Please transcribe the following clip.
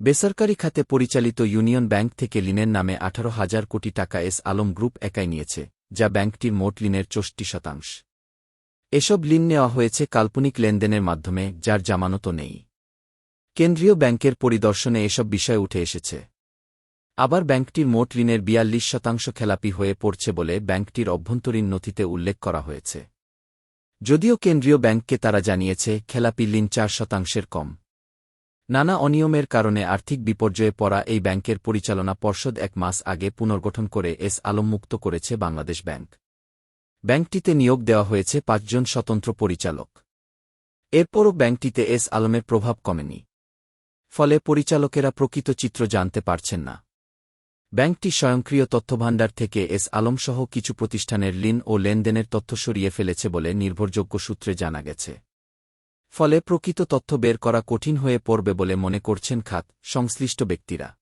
বেসরকারি খাতে পরিচালিত ইউনিয়ন ব্যাংক থেকে লিনের নামে আঠারো হাজার কোটি টাকা এস আলম গ্রুপ একাই নিয়েছে, যা ব্যাংকটির মোট লিনের চষ্টি শতাংশ। এসব লিন নেওয়া হয়েছে কাল্পনিক লেনদেনের মাধ্যমে, যার জামানত নেই। কেন্দ্রীয় ব্যাংকের পরিদর্শনে এসব বিষয় উঠে এসেছে। আবার ব্যাংকটির মোট ঋণের বিয়াল্লিশ শতাংশ খেলাপি হয়ে পড়ছে বলে ব্যাংকটির অভ্যন্তরীণ নথিতে উল্লেখ করা হয়েছে। যদিও কেন্দ্রীয় ব্যাংককে তারা জানিয়েছে, খেলাপি ঋণ চার শতাংশের কম। নানা অনিয়মের কারণে আর্থিক বিপর্যয়ে পড়া এই ব্যাংকের পরিচালনা পর্ষদ এক মাস আগে পুনর্গঠন করে এস আলমমুক্ত করেছে বাংলাদেশ ব্যাংক। ব্যাংকটিতে নিয়োগ দেওয়া হয়েছে পাঁচজন স্বতন্ত্র পরিচালক। এরপরও ব্যাংকটিতে এস আলমের প্রভাব কমেনি। ফলে পরিচালকেরা প্রকৃত চিত্র জানতে পারছেন না। ব্যাংকটি স্বয়ংক্রিয় তথ্যভাণ্ডার থেকে এস আলমসহ কিছু প্রতিষ্ঠানের লিন ও লেনদেনের তথ্য সরিয়ে ফেলেছে বলে নির্ভরযোগ্য সূত্রে জানা গেছে। ফলে প্রকৃত তথ্য বের করা কঠিন হয়ে পড়বে বলে মনে করছেন খাত সংশ্লিষ্ট ব্যক্তিরা।